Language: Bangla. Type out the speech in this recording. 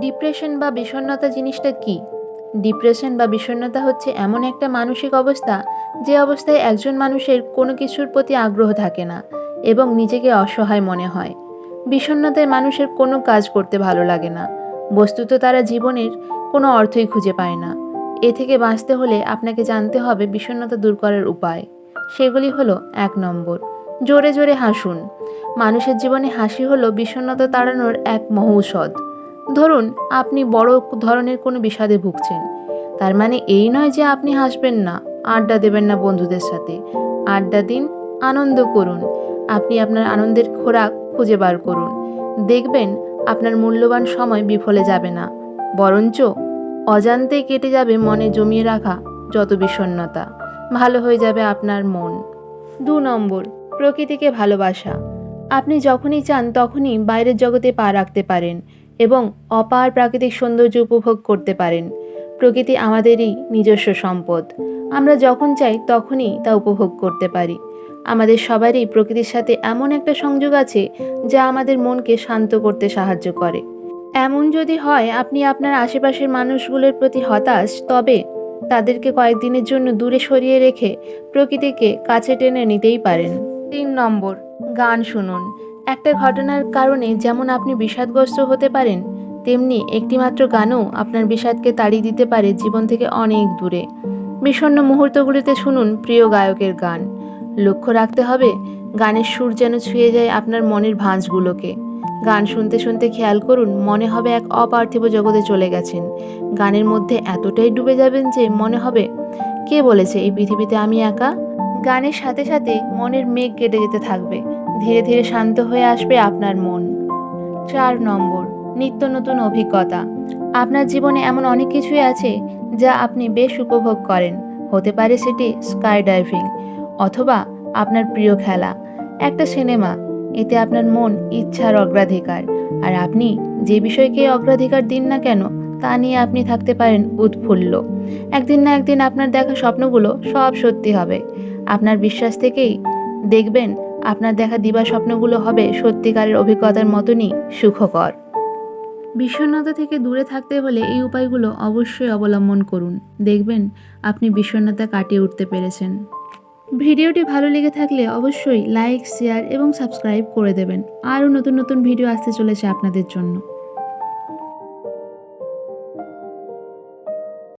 ডিপ্রেশন বা বিষণ্ণতা জিনিসটা কি? ডিপ্রেশন বা বিষণ্ণতা হচ্ছে এমন একটা মানসিক অবস্থা যে অবস্থায় একজন মানুষের কোনো কিছুর প্রতি আগ্রহ থাকে না এবং নিজেকে অসহায় মনে হয়। বিষণ্ণতায় মানুষের কোনো কাজ করতে ভালো লাগে না। বস্তুত তারা জীবনের কোনো অর্থই খুঁজে পায় না। এ থেকে বাঁচতে হলে আপনাকে জানতে হবে বিষণ্ণতা দূর করার উপায়। সেগুলি হলো এক নম্বর, জোরে জোরে হাসুন। মানুষের জীবনে হাসি হলো বিষণ্ণতা তাড়ানোর এক মহৌষধ। ধরুন, আপনি বড় ধরনের কোনো বিষাদে ভুগছেন। তার মানে এই নয় যে আপনি হাসবেন না, আড্ডা দেবেন না বন্ধুদের সাথে। আড্ডা দিন, আনন্দ করুন। আপনি আপনার আনন্দের খোরাক খুঁজে বার করুন। দেখবেন, আপনার মূল্যবান সময় বিফলে যাবে না। বরঞ্চ অজান্তেই কেটে যাবে মনে জমিয়ে রাখা যত বিষণ্ণতা। ভালো হয়ে যাবে আপনার মন। দু নম্বর, প্রকৃতিকে ভালোবাসা। আপনি যখনই চান তখনই বাইরের জগতে পা রাখতে পারেন। এবং অপার প্রাকৃতিক সৌন্দর্য উপভোগ করতে পারেন। প্রকৃতি আমাদেরই নিজস্ব সম্পদ। আমরা যখন চাই তখনই তা উপভোগ করতে পারি। আমাদের সবারই প্রকৃতির সাথে এমন একটা সংযোগ আছে যা আমাদের মনকে শান্ত করতে সাহায্য করে। এমন যদি হয় আপনি আপনার আশেপাশের মানুষগুলোর প্রতি হতাশ, তবে তাদেরকে কয়েকদিনের জন্য দূরে সরিয়ে রেখে প্রকৃতিকে কাছে টেনে নিতেই পারেন। তিন নম্বর, গান শুনুন। একটা ঘটনার কারণে যেমন আপনি বিষাদগ্রস্ত হতে পারেন, তেমনি একটিমাত্র গানও আপনার বিষাদকে তাড়িয়ে দিতে পারে জীবন থেকে অনেক দূরে। বিষণ্ণ মুহূর্তগুলিতে শুনুন প্রিয় গায়কের গান। লক্ষ্য রাখতে হবে, গানের সুর যেন ছুঁয়ে যায় আপনার মনের ভাঁজগুলোকে। গান শুনতে শুনতে খেয়াল করুন, মনে হবে এক অপার্থিব জগতে চলে গেছেন। গানের মধ্যে এতটাই ডুবে যাবেন যে মনে হবে, কে বলেছে এই পৃথিবীতে আমি একা? গানের সাথে সাথে মনের মেঘ কেটে যেতে থাকবে। ধীরে ধীরে শান্ত হয়ে আসবে আপনার মন। চার নম্বর, নিত্য নতুন অভিজ্ঞতা। আপনার জীবনে এমন অনেক কিছুই আছে যা আপনি বেশ উপভোগ করেন। হতে পারে সেটি স্কাই ডাইভিং অথবা আপনার প্রিয় খেলা, একটা সিনেমা। এতে আপনার মন ইচ্ছার অগ্রাধিকার। আর আপনি যে বিষয়কে অগ্রাধিকার দিন না কেন, তা নিয়ে আপনি থাকতে পারেন উৎফুল্ল। একদিন না একদিন আপনার দেখা স্বপ্নগুলো সব সত্যি হবে। আপনার বিশ্বাস থেকেই দেখবেন আপনার দেখা দিবা স্বপ্নগুলো হবে সত্যিকারের অভিজ্ঞতার মতনই সুখকর। বিষণ্ণতা থেকে দূরে থাকতে হলে এই উপায়গুলো অবশ্যই অবলম্বন করুন। দেখবেন, আপনি বিষণ্ণতা কাটিয়ে উঠতে পেরেছেন। ভিডিওটি ভালো লেগে থাকলে অবশ্যই লাইক, শেয়ার এবং সাবস্ক্রাইব করে দেবেন। আরও নতুন নতুন ভিডিও আসতে চলেছে আপনাদের জন্য।